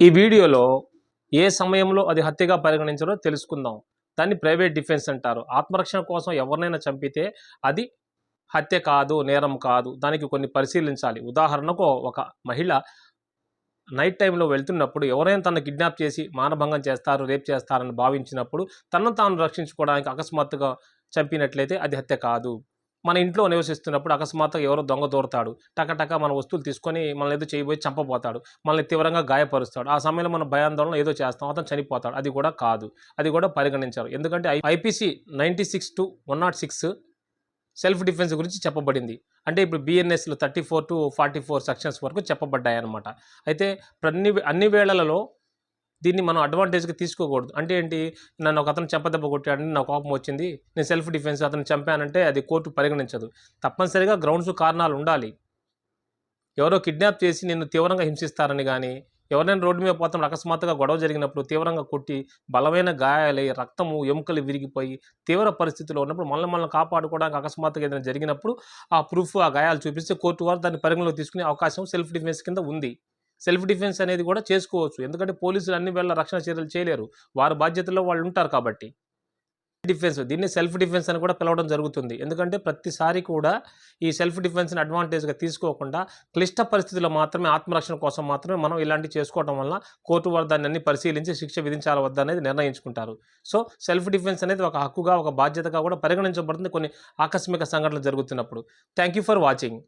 ఈ వీడియోలో ఏ సమయంలో అది హత్యగా పరిగణించాలో తెలుసుకుందాం. దాన్ని ప్రైవేట్ డిఫెన్స్ అంటారు. ఆత్మరక్షణ కోసం ఎవరినైనా చంపితే అది హత్య కాదు నేరం కాదు దానికి కొన్ని పరిశీలించాలి. ఉదాహరణకు ఒక మహిళ నైట్ టైంలో వెళ్తున్నప్పుడు ఎవరైనా తన కిడ్నాప్ చేసి మానభంగం చేస్తారు రేప్ చేస్తారని భావించినప్పుడు తనను తాను రక్షించుకోవడానికి అకస్మాత్తుగా చంపినట్లయితే అది హత్య కాదు. మన ఇంట్లో నివసిస్తున్నప్పుడు అకస్మాత్తుగా ఎవరో దొంగ దూరతాడు. టకటక మన వస్తువులు తీసుకొని మనల్ని ఏదో చేయబోయి చంపబోతాడు. మనల్ని తీవ్రంగా గాయపరుస్తాడు. ఆ సమయంలో మనం భయాందోళన ఏదో చేస్తాం. అతను చనిపోతాడు. అది కూడా కాదు. అది కూడా పరిగణించారు. ఎందుకంటే IPC ninety six to one nought six self defence గురించి చెప్పబడింది. అంటే ఇప్పుడు బిఎన్ఎస్లో thirty four to forty four sections వరకు చెప్పబడ్డాయి అనమాట అయితే అన్ని అన్ని వేళలలో దీన్ని మనం అడ్వాంటేజ్గా తీసుకోకూడదు. అంటే ఏంటి? నన్ను ఒక అతను చెప్పదెబ్బ కొట్టాడని నా కోపం వచ్చింది. నేను సెల్ఫ్ డిఫెన్స్ అతను చంపానంటే అది కోర్టు పరిగణించదు. తప్పనిసరిగా గ్రౌండ్స్ కారణాలు ఉండాలి. ఎవరో కిడ్నాప్ చేసి నేను తీవ్రంగా హింసిస్తారని కానీ ఎవరైనా రోడ్డు మీద పోతాం అకస్మాత్తుగా గొడవ జరిగినప్పుడు తీవ్రంగా కొట్టి బలమైన గాయాలై రక్తము ఎముకలు విరిగిపోయి తీవ్ర పరిస్థితిలో ఉన్నప్పుడు మనల్ని మనం కాపాడుకోవడానికి అకస్మాత్తుగా ఏదైనా జరిగినప్పుడు ఆ ప్రూఫ్ ఆ గాయాలు చూపిస్తే కోర్టు వారు దాన్ని పరిగణలో తీసుకునే అవకాశం సెల్ఫ్ డిఫెన్స్ కింద ఉంది. సెల్ఫ్ డిఫెన్స్ అనేది కూడా చేసుకోవచ్చు. ఎందుకంటే పోలీసులు అన్ని వేళ రక్షణ చర్యలు చేయలేరు. వారి బాధ్యతలో వాళ్ళు ఉంటారు కాబట్టి. డిఫెన్స్ దీన్ని సెల్ఫ్ డిఫెన్స్ అని కూడా పిలవడం జరుగుతుంది. ఎందుకంటే ప్రతిసారి కూడా ఈ సెల్ఫ్ డిఫెన్స్ని అడ్వాంటేజ్గా తీసుకోకుండా క్లిష్ట పరిస్థితుల్లో మాత్రమే ఆత్మరక్షణ కోసం మాత్రమే మనం ఇలాంటివి చేసుకోవడం వల్ల కోర్టు వారు దాన్ని అన్ని పరిశీలించి శిక్ష విధించాలి వద్ద అనేది నిర్ణయించుకుంటారు. సో సెల్ఫ్ డిఫెన్స్ అనేది ఒక హక్కుగా ఒక బాధ్యతగా కూడా పరిగణించబడుతుంది కొన్ని ఆకస్మిక సంఘటనలు జరుగుతున్నప్పుడు. Thank you for watching.